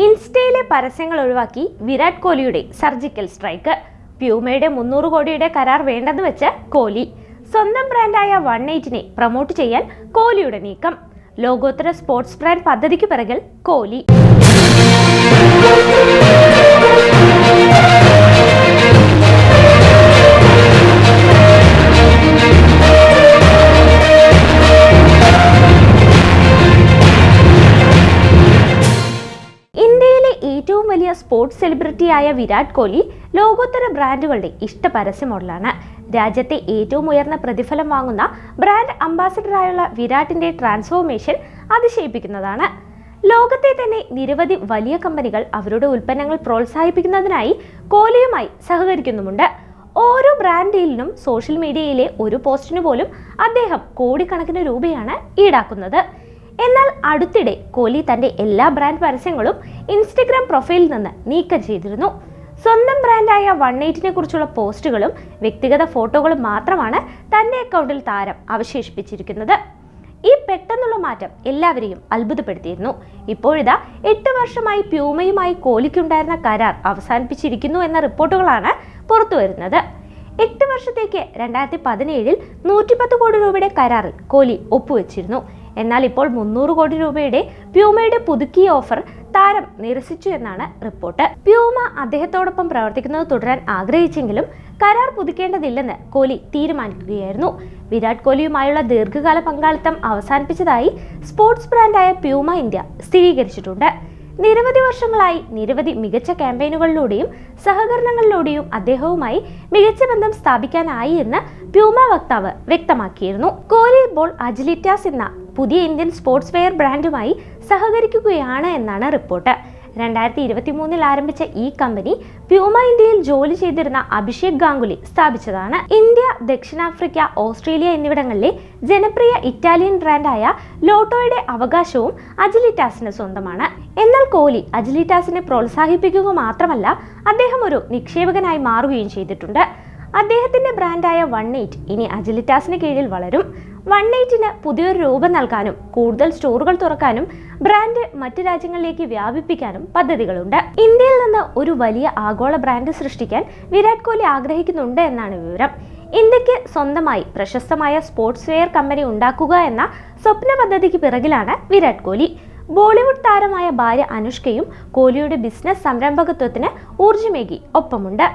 ഇൻസ്റ്റയിലെ പരസ്യങ്ങൾ ഒഴിവാക്കി വിരാട് കോഹ്ലിയുടെ സർജിക്കൽ സ്ട്രൈക്ക്. പ്യൂമയുടെ മുന്നൂറ് കോടിയുടെ കരാർ വേണ്ടെന്ന് വെച്ച് കോഹ്ലി. സ്വന്തം ബ്രാൻഡായ വൺ എയ്റ്റിനെ പ്രൊമോട്ട് ചെയ്യാൻ കോഹ്ലിയുടെ നീക്കം. ലോകോത്തര സ്പോർട്സ് ബ്രാൻഡ് പദ്ധതിക്ക് പിറകിൽ കോഹ്ലി. വലിയ സ്പോർട്സ് സെലിബ്രിറ്റിയായ വിരാട് കോഹ്ലി ലോകോത്തര ബ്രാൻഡുകളുടെ ഇഷ്ട പരസ്യ മോഡലാണ്. രാജ്യത്തെ ഏറ്റവും ഉയർന്ന പ്രതിഫലം വാങ്ങുന്ന ബ്രാൻഡ് അംബാസഡറായുള്ള വിരാട്ടിന്റെ ട്രാൻസ്ഫോർമേഷൻ അതിശയിപ്പിക്കുന്നതാണ്. ലോകത്തെ തന്നെ നിരവധി വലിയ കമ്പനികൾ അവരുടെ ഉൽപ്പന്നങ്ങൾ പ്രോത്സാഹിപ്പിക്കുന്നതിനായി കോഹ്ലിയുമായി സഹകരിക്കുന്നുമുണ്ട്. ഓരോ ബ്രാൻഡ് ഡീലിനും സോഷ്യൽ മീഡിയയിലെ ഒരു പോസ്റ്റിനു പോലും അദ്ദേഹം കോടിക്കണക്കിന് രൂപയാണ് ഈടാക്കുന്നത്. എന്നാൽ അടുത്തിടെ കോലി തന്റെ എല്ലാ ബ്രാൻഡ് പരസ്യങ്ങളും ഇൻസ്റ്റഗ്രാം പ്രൊഫൈലിൽ നിന്ന് നീക്കം ചെയ്തിരുന്നു. സ്വന്തം ബ്രാൻഡായ വൺ എയ്റ്റിനെ കുറിച്ചുള്ള പോസ്റ്റുകളും വ്യക്തിഗത ഫോട്ടോകളും മാത്രമാണ് തന്റെ അക്കൗണ്ടിൽ താരം അവശേഷിപ്പിച്ചിരിക്കുന്നത്. ഈ പെട്ടെന്നുള്ള മാറ്റം എല്ലാവരെയും അത്ഭുതപ്പെടുത്തിയിരുന്നു. ഇപ്പോഴിതാ എട്ട് വർഷമായി പ്യൂമയുമായി കോഹ്ലിക്കുണ്ടായിരുന്ന കരാർ അവസാനിപ്പിച്ചിരിക്കുന്നു എന്ന റിപ്പോർട്ടുകളാണ് പുറത്തുവരുന്നത് എട്ട് വർഷത്തേക്ക് രണ്ടായിരത്തി പതിനേഴിൽ നൂറ്റിപ്പത്ത് കോടി രൂപയുടെ കരാറിൽ കോലി ഒപ്പുവെച്ചിരുന്നു. എന്നാൽ ഇപ്പോൾ മുന്നൂറ് കോടി രൂപയുടെ പ്യൂമയുടെ പുതുക്കിയ ഓഫർ താരം നിരസിച്ചു എന്നാണ് റിപ്പോർട്ട്. പ്യൂമ അദ്ദേഹത്തോടൊപ്പം പ്രവർത്തിക്കുന്നത് തുടരാൻ ആഗ്രഹിച്ചെങ്കിലും കരാർ പുതുക്കേണ്ടതില്ലെന്ന് കോഹ്ലി തീരുമാനിക്കുകയായിരുന്നു. വിരാട് കോഹ്ലിയുമായുള്ള ദീർഘകാല പങ്കാളിത്തം അവസാനിപ്പിച്ചതായി സ്പോർട്സ് ബ്രാൻഡായ പ്യൂമ ഇന്ത്യ സ്ഥിരീകരിച്ചിട്ടുണ്ട്. നിരവധി വർഷങ്ങളായി നിരവധി മികച്ച ക്യാമ്പയിനുകളിലൂടെയും സഹകരണങ്ങളിലൂടെയും അദ്ദേഹവുമായി മികച്ച ബന്ധം സ്ഥാപിക്കാനായി എന്ന് പ്യൂമ വക്താവ് വ്യക്തമാക്കിയിരുന്നു. കോലി ഇപ്പോൾ അജിലിറ്റാസ് എന്ന പുതിയ ഇന്ത്യൻ സ്പോർട്സ് വെയർ ബ്രാൻഡുമായി സഹകരിക്കുകയാണ് എന്നാണ് റിപ്പോർട്ട്. രണ്ടായിരത്തി ഇരുപത്തി മൂന്നിൽ ആരംഭിച്ച ഈ കമ്പനി പ്യൂമ ഇന്ത്യയിൽ ജോലി ചെയ്തിരുന്ന അഭിഷേക് ഗാംഗുലി സ്ഥാപിച്ചതാണ്. ഇന്ത്യ ദക്ഷിണാഫ്രിക്ക ഓസ്ട്രേലിയ എന്നിവിടങ്ങളിലെ ജനപ്രിയ ഇറ്റാലിയൻ ബ്രാൻഡായ ലോട്ടോയുടെ അവകാശവും അജിലിറ്റാസിന് സ്വന്തമാണ്. എന്നാൽ കോഹ്ലി അജിലിറ്റാസിനെ പ്രോത്സാഹിപ്പിക്കുക മാത്രമല്ല അദ്ദേഹം ഒരു നിക്ഷേപകനായി മാറുകയും ചെയ്തിട്ടുണ്ട്. അദ്ദേഹത്തിന്റെ ബ്രാൻഡായ വൺ എയ്റ്റ് ഇനി അജിലിറ്റാസിന് കീഴിൽ വളരും. വൺ എയ്റ്റിന് പുതിയൊരു രൂപം നൽകാനും കൂടുതൽ സ്റ്റോറുകൾ തുറക്കാനും ബ്രാൻഡ് മറ്റു രാജ്യങ്ങളിലേക്ക് വ്യാപിപ്പിക്കാനും പദ്ധതികളുണ്ട്. ഇന്ത്യയിൽ നിന്ന് ഒരു വലിയ ആഗോള ബ്രാൻഡ് സൃഷ്ടിക്കാൻ വിരാട് കോഹ്ലി ആഗ്രഹിക്കുന്നുണ്ട് എന്നാണ് വിവരം. ഇന്ത്യയ്ക്ക് സ്വന്തമായി പ്രശസ്തമായ സ്പോർട്സ് വെയർ കമ്പനി ഉണ്ടാക്കുക എന്ന സ്വപ്ന പദ്ധതിക്ക് പിറകിലാണ് വിരാട് കോഹ്ലി. ബോളിവുഡ് താരമായ ഭാര്യ അനുഷ്കയും കോഹ്ലിയുടെ ബിസിനസ് സംരംഭകത്വത്തിന് ഊർജമേകി ഒപ്പമുണ്ട്.